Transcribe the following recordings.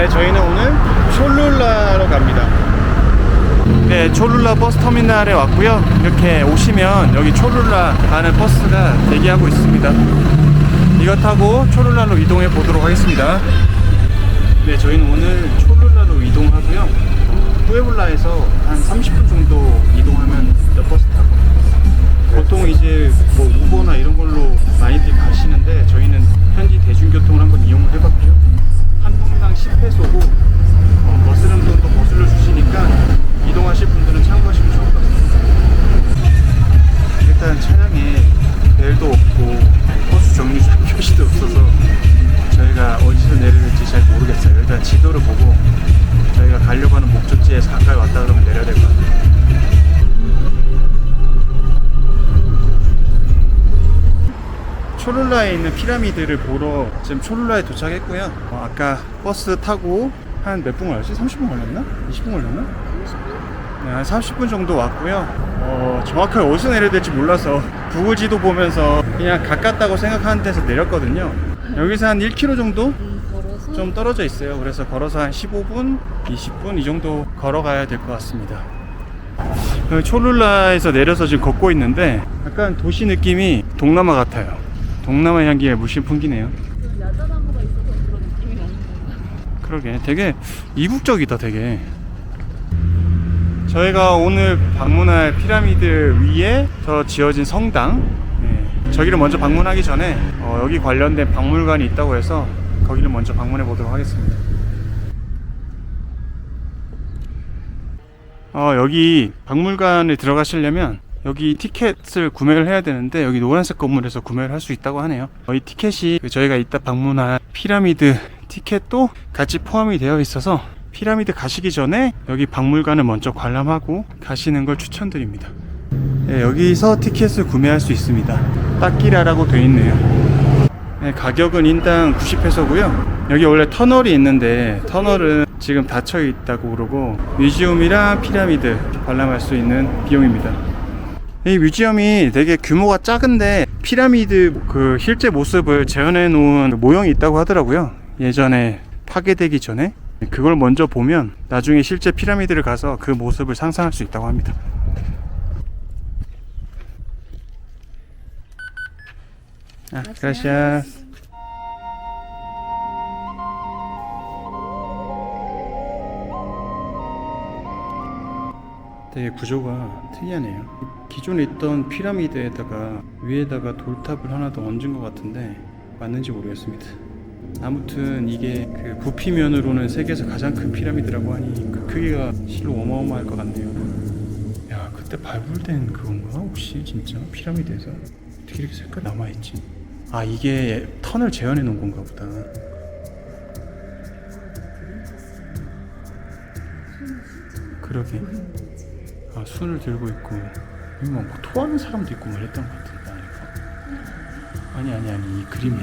네, 저희는 오늘 촐룰라로 갑니다. 네, 촐룰라 버스 터미널에 왔고요. 이렇게 오시면 여기 촐룰라 가는 버스가 대기하고 있습니다. 이거 타고 촐룰라로 이동해 보도록 하겠습니다. 네, 저희는 오늘 촐룰라로 이동하고요. 후에블라에서 한 30분 정도 이동하면 몇 버스 타고 보통 이제 뭐 우버나 이런 걸로 많이들 가시는데 저희는 현지 대중교통을 한번 이용을 해봤고요. 한 명당 10회소고 어, 버스는 또 버스를 주시니까 있는 피라미드를 보러 지금 초룰라에 도착했고요. 어, 아까 버스 타고 한 몇 분 걸렸지? 30분 걸렸나? 20분 걸렸나? 네, 한 30분 정도 왔고요. 어, 정확하게 어디서 내려야 될지 몰라서 구글 지도 보면서 그냥 가깝다고 생각하는 데서 내렸거든요. 여기서 한 1km 정도 좀 떨어져 있어요. 그래서 걸어서 한 15분, 20분 이 정도 걸어가야 될 것 같습니다. 여기 초룰라에서 내려서 지금 걷고 있는데 약간 도시 느낌이 동남아 같아요. 동남아 향기가 물씬 풍기네요. 좀 야자나무가 있어서 그런 느낌이 나는 건가? 그러게. 되게 이국적이다 되게. 저희가 오늘 방문할 피라미드 위에 저 지어진 성당. 네, 저기를 먼저 방문하기 전에 어, 여기 관련된 박물관이 있다고 해서 거기를 먼저 방문해 보도록 하겠습니다. 어, 여기 박물관에 들어가시려면 여기 티켓을 구매를 해야 되는데 여기 노란색 건물에서 구매를 할 수 있다고 하네요. 어, 이 티켓이 그 저희가 이따 방문할 피라미드 티켓도 같이 포함이 되어 있어서 피라미드 가시기 전에 여기 박물관을 먼저 관람하고 가시는 걸 추천드립니다. 네, 여기서 티켓을 구매할 수 있습니다. 딱기라라고 되어 있네요. 네, 가격은 인당 90페소고요. 여기 원래 터널이 있는데 터널은 지금 닫혀 있다고 그러고 뮤지엄이랑 피라미드 관람할 수 있는 비용입니다. 이 뮤지엄이 되게 규모가 작은데 피라미드 그 실제 모습을 재현해 놓은 모형이 있다고 하더라고요. 예전에 파괴되기 전에 그걸 먼저 보면 나중에 실제 피라미드를 가서 그 모습을 상상할 수 있다고 합니다. 아, 되게 구조가 특이하네요. 기존에 있던 피라미드에다가 위에다가 돌탑을 하나 더 얹은 것 같은데 맞는지 모르겠습니다. 아무튼 이게 그 부피면으로는 세계에서 가장 큰 피라미드라고 하니 그 크기가 실로 어마어마할 것 같네요. 야 그때 발굴된 그건가 혹시 진짜 피라미드에서 어떻게 이렇게 색깔 남아있지? 아 이게 턴을 재현해 놓은 건가 보다. 그러게. 아 손을 들고 있고 여기 막뭐 토하는 사람도 있고 말했던 것 같은데 아니가 아니 아니 아니 이 그림에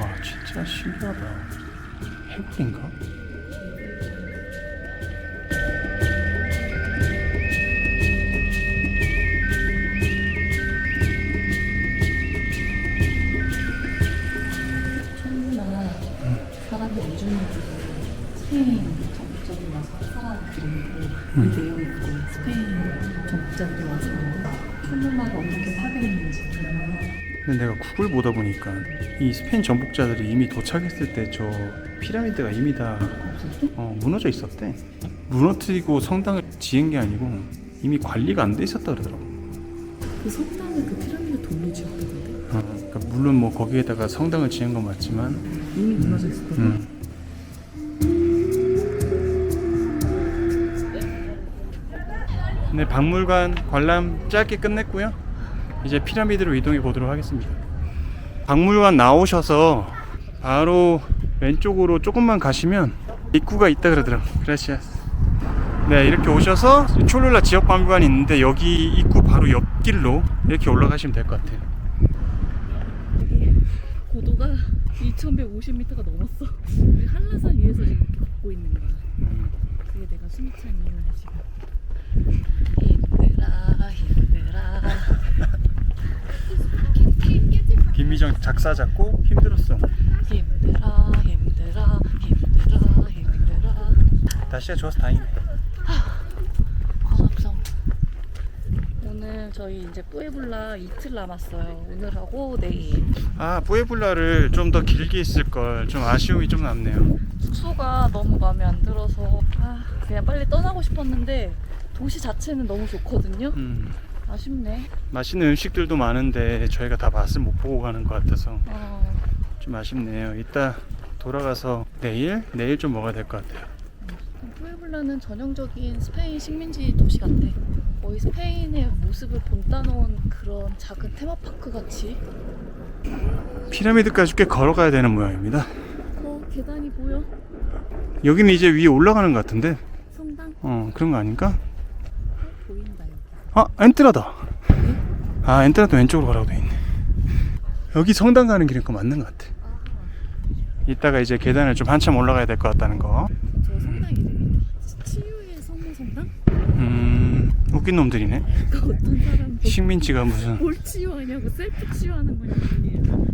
와 진짜 신기하다. 해골인가? 그림인데 그 내용이 그거예요. 스페인 정복자들이 와서 천문학을 어떻게 파괴했는지 근데 내가 구글 보다 보니까 이 스페인 정복자들이 이미 도착했을 때 저 피라미드가 이미 다 어, 무너져 있었대. 무너뜨리고 성당을 지은 게 아니고 이미 관리가 안 돼 있었다 그러더라고. 그 성당을 그 피라미드 돌로 지었다던데? 어, 그러니까 물론 뭐 거기에다가 성당을 지은 건 맞지만 이미 무너져 있었거든 음. 네, 박물관 관람 짧게 끝냈고요. 이제 피라미드로 이동해 보도록 하겠습니다. 박물관 나오셔서 바로 왼쪽으로 조금만 가시면 입구가 있다 그러더라고요. 그라시아스. 네, 이렇게 오셔서 촐룰라 지역 박물관이 있는데 여기 입구 바로 옆길로 이렇게 올라가시면 될 것 같아요. 고도가 2150m가 넘었어 한라산 위에서 지금 이렇게 걷고 있는 거야 음, 그게 내가 숨이 찬 이유야 지금 힘들어 힘들어 김미정 작사 작곡 힘들었어. 힘들어 힘들어 힘들어 날씨가 좋아서 다행이네. 과학성. 오늘 저희 이제 뿌에블라 이틀 남았어요. 오늘하고 내일. 아 뿌에블라를 좀 더 길게 있을 걸 좀 아쉬움이 좀 남네요. 숙소가 너무 마음에 안 들어서 아, 그냥 빨리 떠나고 싶었는데 도시 자체는 너무 좋거든요. 음, 아쉽네. 맛있는 음식들도 많은데 저희가 다 맛을 못 보고 가는 것 같아서 어, 좀 아쉽네요. 이따 돌아가서 내일 내일 좀 먹어야 될 것 같아요. 뿌에블라는 전형적인 스페인 식민지 도시 같아. 거의 스페인의 모습을 본따놓은 그런 작은 테마파크 같이. 피라미드까지 꽤 걸어가야 되는 모양입니다. 어 계단이 보여? 여기는 이제 위에 올라가는 것 같은데, 성당 어 그런 거 아닌가? 아 엔트라다. 아 엔트라도 왼쪽으로 가라고 돼 있네. 여기 성당 가는 길인 거 맞는 것 같아. 아, 이따가 이제 계단을 좀 한참 올라가야 될 것 같다는 거. 저 성당 이름이 치유의 성모 성당? 음 웃긴 놈들이네. 그 어떤 사람 식민지가 무슨 뭘 치유하냐고 셀프 치유하는 거냐고.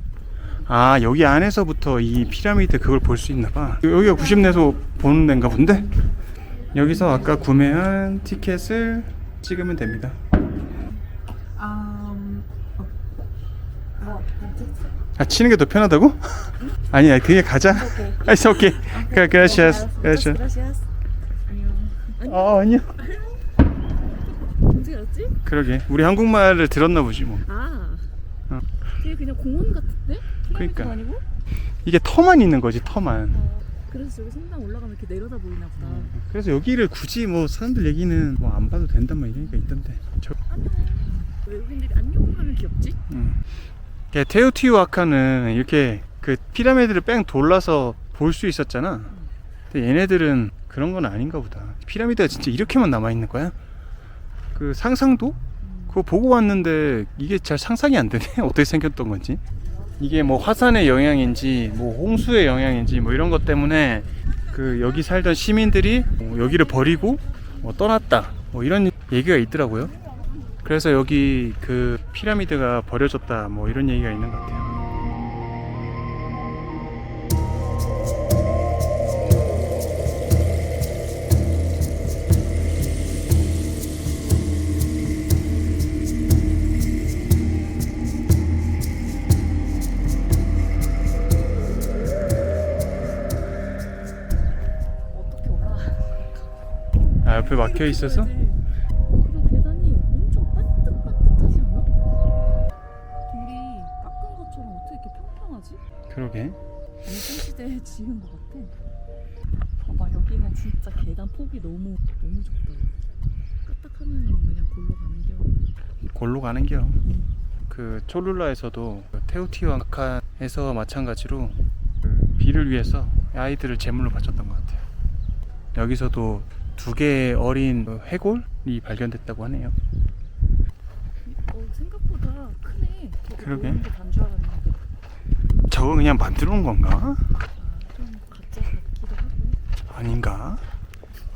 아 여기 안에서부터 이 피라미드 그걸 볼 수 있나 봐 여기가 90내에서 보는 데인가 본데 여기서 아까 구매한 티켓을 찍으면 됩니다 아 치는 게 더 편하다고? 아니야 그게 가자. 아 오케이 그 그라시아스 그라시아스 그라시아스. 안녕. 아 아니야 언제 알았지? 그러게 우리 한국말을 들었나 보지 뭐 아. 어. 되게 그냥 공원 같은데? 그러니까. 아니고? 이게 터만 있는 거지 터만 어. 그래서 저기 성당 올라가면 이렇게 내려다 보이나 보다. 그래서 여기를 굳이 뭐 사람들 얘기는 뭐 안 봐도 된단 말 얘기가 있던데 저 안녕. 외국인들이 안녕 하면 귀엽지? 음. 이게 테오티후아칸은 이렇게 그 피라미드를 뺑 돌라서 볼 수 있었잖아. 근데 얘네들은 그런 건 아닌가 보다. 피라미드가 진짜 이렇게만 남아 있는 거야? 그 상상도? 그거 보고 왔는데 이게 잘 상상이 안 되네. 어떻게 생겼던 건지. 이게 뭐 화산의 영향인지 뭐 홍수의 영향인지 뭐 이런 것 때문에 그 여기 살던 시민들이 뭐 여기를 버리고 뭐 떠났다. 뭐 이런 얘기가 있더라고요. 그래서 여기 그 피라미드가 버려졌다 뭐 이런 얘기가 있는 것 같아요. 아 옆에 막혀 있어서 그리고 계단이 엄청 반듯반듯하지 않아? 돌이 깎은 것처럼 어떻게 이렇게 평평하지? 그러게. 일제시대에 지은 것 같아. 봐봐 여기는 진짜 계단 폭이 너무 너무 좁다. 까딱하면 그냥 골로 가는 겨. 골로 가는 겨. 그 촐룰라에서도 그 테오티후아칸에서 마찬가지로 그 비를 위해서 아이들을 제물로 바쳤던 것 같아요. 여기서도 두 개의 어린 그 해골이 발견됐다고 하네요. 어, 생각보다 크네. 그러게. 저거 그냥 만들어 놓은 건가? 아, 좀 가짜 같기도 하고. 아닌가?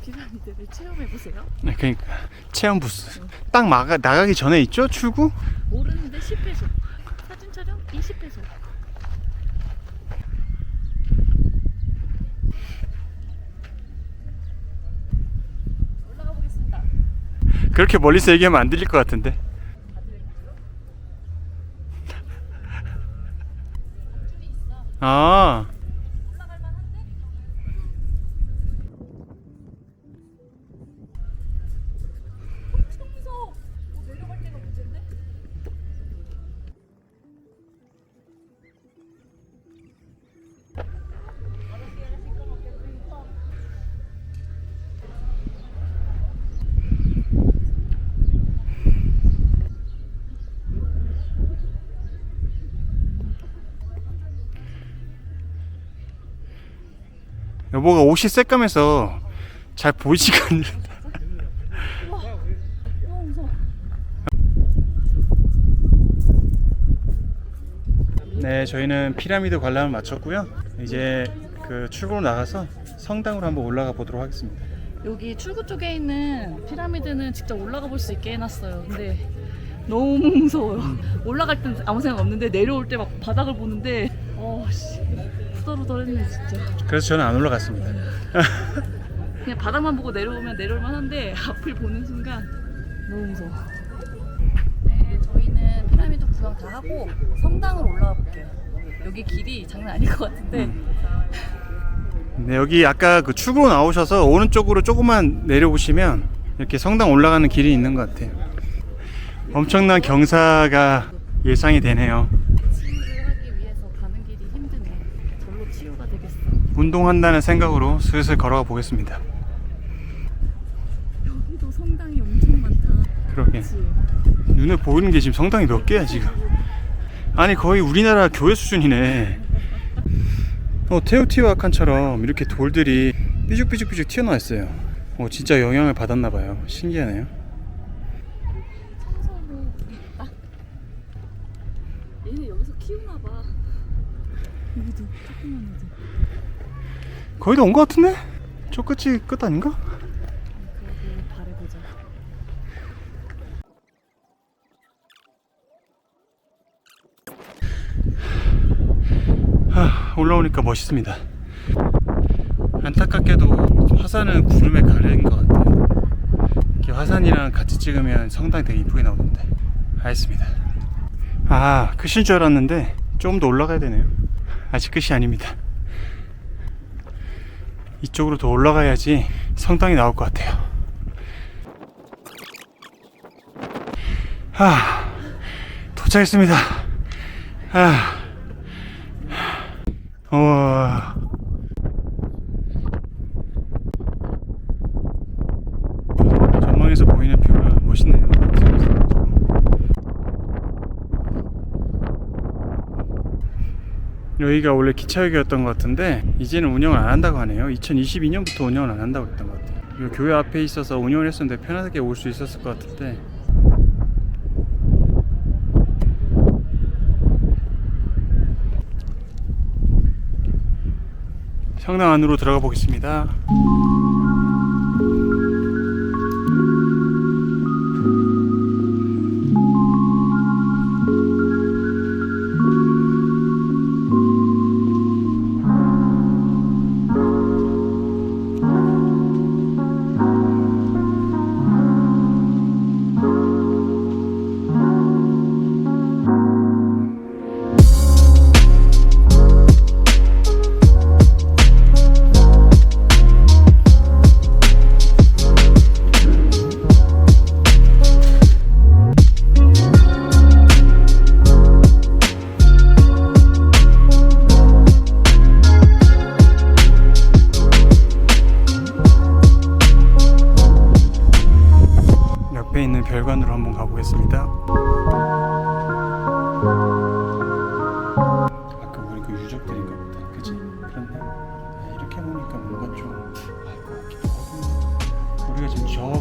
피라미드를 체험해 보세요. 네, 그러니까 체험 부스 딱 마가, 나가기 전에 있죠 출구? 모르는데 10페소. 사진 촬영 20페소. 올라가 보겠습니다. 그렇게 멀리서 얘기하면 안 들릴 것 같은데. 아, 여보가 옷이 새까매서 잘 보이지가. 어, 무서워. 네, 저희는 피라미드 관람을 마쳤고요. 이제 그 출구로 나가서 성당으로 한번 올라가 보도록 하겠습니다. 여기 출구 쪽에 있는 피라미드는 직접 올라가 볼 수 있게 해놨어요. 근데 너무 무서워요. 올라갈 땐 아무 생각 없는데 내려올 때 막 바닥을 보는데 어 씨 후덜후덜했네 진짜. 그래서 저는 안 올라갔습니다. 그냥 바닥만 보고 내려오면 내려올만 한데 앞을 보는 순간 너무 무서워. 네, 저희는 피라미드 구경 다 하고 성당으로 올라가 볼게요. 여기 길이 장난 아닐 것 같은데 네, 여기 아까 그 출구로 나오셔서 오른쪽으로 조금만 내려오시면 이렇게 성당 올라가는 길이 있는 것 같아요. 엄청난 경사가 예상이 되네요. 치유를 하기 위해서 가는 길이 힘드네. 절로 치유가 되겠어. 운동한다는 생각으로 슬슬 걸어가 보겠습니다. 여기도 성당이 엄청 많다. 그러게. 그치? 눈에 보이는 게 지금 성당이 몇 개야 지금? 아니 거의 우리나라 교회 수준이네. 어 테오티와칸처럼 이렇게 돌들이 삐죽삐죽삐죽 튀어나와 있어요. 어 진짜 영향을 받았나 봐요. 신기하네요. 얘네 여기서 키우나 봐. 여기도 조그만. 거의 다 온 것 같은데? 저 끝이 끝 아닌가? 하, 올라오니까 멋있습니다. 안타깝게도 화산은 구름에 가려인 것 같아요. 이렇게 화산이랑 같이 찍으면 성당이 되게 이쁘게 나오던데. 알겠습니다. 아, 끝인 줄 알았는데 조금 더 올라가야 되네요. 아직 끝이 아닙니다. 이쪽으로 더 올라가야지 성당이 나올 것 같아요. 아, 도착했습니다. 아. 우와. 전망에서 보이는 뷰가 멋있네요. 여기가 원래 기차역이었던 것 같은데 이제는 운영을 안 한다고 하네요. 2022년부터 운영을 안 한다고 그랬던 것 같아요. 이 교회 앞에 있어서 운영을 했었는데 편하게 올 수 있었을 것 같은데 성당 안으로 들어가 보겠습니다.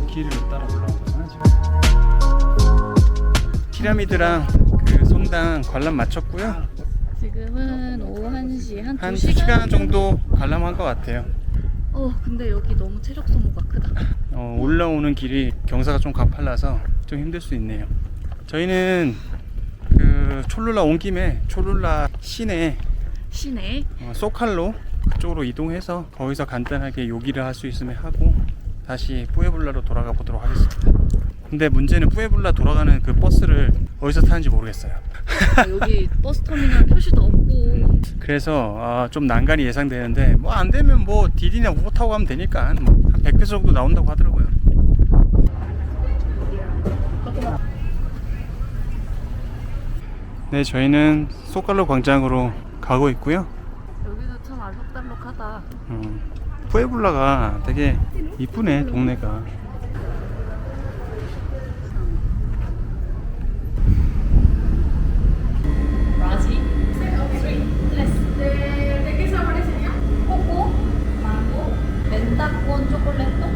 길을 따라 올라온 거잖아 지금. 피라미드랑 그 성당 관람 마쳤고요. 지금은 오후 1시 한한 2시간 2시간 정도 관람한 것 같아요. 어 근데 여기 너무 체력 소모가 크다. 어, 올라오는 길이 경사가 좀 가팔라서 좀 힘들 수 있네요. 저희는 그 촐룰라 온 김에 촐룰라 시내 시내 어, 소칼로 그쪽으로 이동해서 거기서 간단하게 요기를 할 수 있으면 하고 다시 뿌에블라로 돌아가 보도록 하겠습니다. 근데 문제는 뿌에블라 돌아가는 그 버스를 어디서 타는지 모르겠어요. 아, 여기 버스 터미널 표시도 없고 그래서 아, 좀 난간이 예상되는데 뭐 안 되면 뭐 디디나 우버 타고 가면 되니까 뭐한 100배 정도 나온다고 하더라고요. 네, 저희는 소칼로 광장으로 가고 있고요. 여기도 참 알록달록하다. 음, 푸에블라가 되게 이쁘네 동네가. 라지? ¿De qué sabores sería? 코코, 망고, 멘타콘 초콜릿도?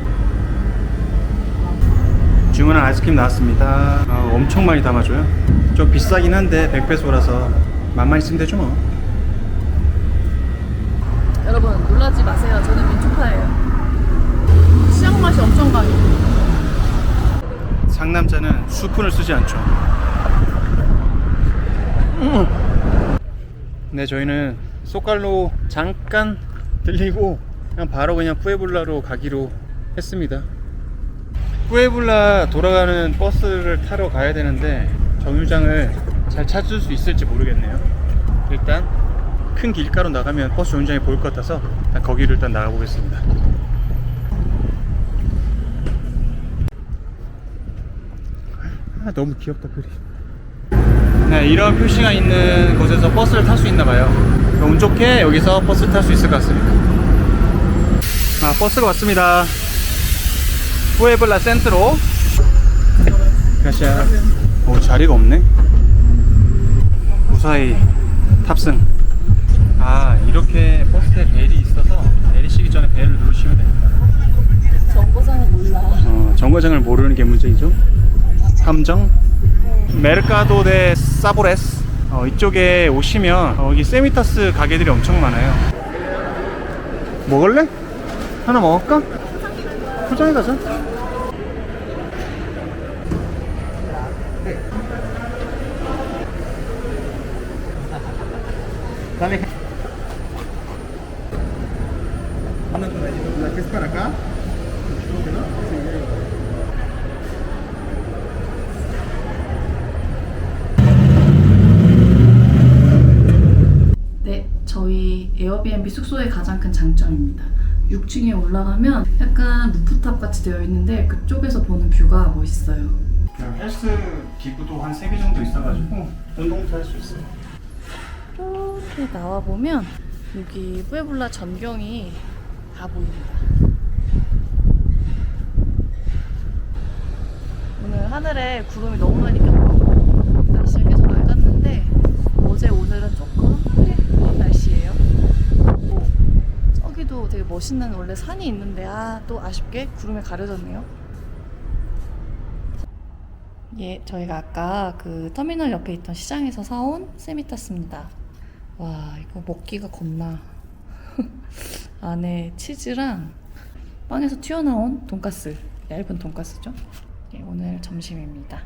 주문한 아이스크림 나왔습니다. 아, 엄청 많이 담아줘요. 좀 비싸긴 한데 100배소라서 맛만 있으면 되죠 뭐. 여러분 놀라지 마세요. 저는 맛이 엄청 강해. 상남자는 수푼을 쓰지 않죠. 네, 저희는 소칼로 잠깐 들리고 그냥 바로 그냥 푸에블라로 가기로 했습니다. 뿌에블라 돌아가는 버스를 타러 가야 되는데 정류장을 잘 찾을 수 있을지 모르겠네요. 일단 큰 길가로 나가면 버스 정류장이 보일 것 같아서 거기를 일단 나가보겠습니다. 아, 너무 귀엽다 그림. 네, 이런 표시가 있는 곳에서 버스를 탈 수 있나 봐요. 운 좋게 여기서 버스를 탈 수 있을 것 같습니다. 아, 버스가 왔습니다. 뿌에블라 센트로. 가시아. 오, 자리가 없네. 무사히 탑승. 아, 이렇게 버스에 벨이 있어서 내리시기 전에 벨을 누르시면 됩니다. 정거장은 몰라. 어, 정거장을 모르는 게 문제이죠. 함정. 메르카도 데 사보레스. 어, 이쪽에 오시면 어, 여기 세미타스 가게들이 엄청 많아요. 먹을래? 하나 먹을까? 포장해 가자. Dale. ¿La que es para acá? 네, 저희 에어비앤비 숙소의 가장 큰 장점입니다. 6층에 올라가면 약간 루프탑 같이 되어 있는데 그쪽에서 보는 뷰가 멋있어요. 헬스 기구도 한 3개 정도 있어가지고 운동도 할 수 있어요. 이렇게 나와 보면 여기 뿌에블라 전경이 다 보입니다. 오늘 하늘에 구름이 너무 많이 꼈고 날씨가 계속 맑았는데 어제 오늘은 조금 흐린 날씨예요. 오, 저기도 되게 멋있는 원래 산이 있는데 아 또 아쉽게 구름에 가려졌네요. 예, 저희가 아까 그 터미널 옆에 있던 시장에서 사온 세미타스입니다. 와, 이거 먹기가 겁나. 안에 치즈랑 빵에서 튀어나온 돈가스, 얇은 돈가스죠. 예, 오늘 점심입니다.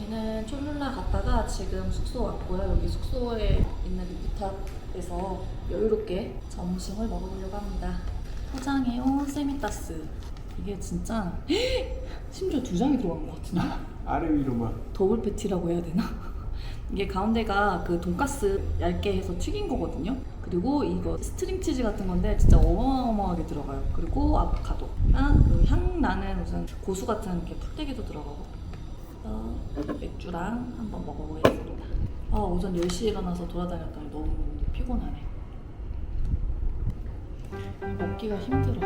저희는 촐룰라 갔다가 지금 숙소 왔고요. 여기 숙소에 있는 루프탑에서 여유롭게 점심을 먹어보려고 합니다. 포장해 온 세미타스. 이게 진짜 심지어 두 장이 들어간 것 같은데? 아래 위로만. 더블 패티라고 해야 되나? 이게 가운데가 그 돈가스 얇게 해서 튀긴 거거든요. 그리고 이거 스트링 치즈 같은 건데 진짜 어마어마하게 들어가요. 그리고 아보카도랑 그 향 나는 무슨 고수 같은 게 풀떼기도 들어가고. 그래서 맥주랑 한번 먹어보겠습니다. 아 오전 10시에 일어나서 돌아다녔더니 너무 피곤하네. 먹기가 힘들어.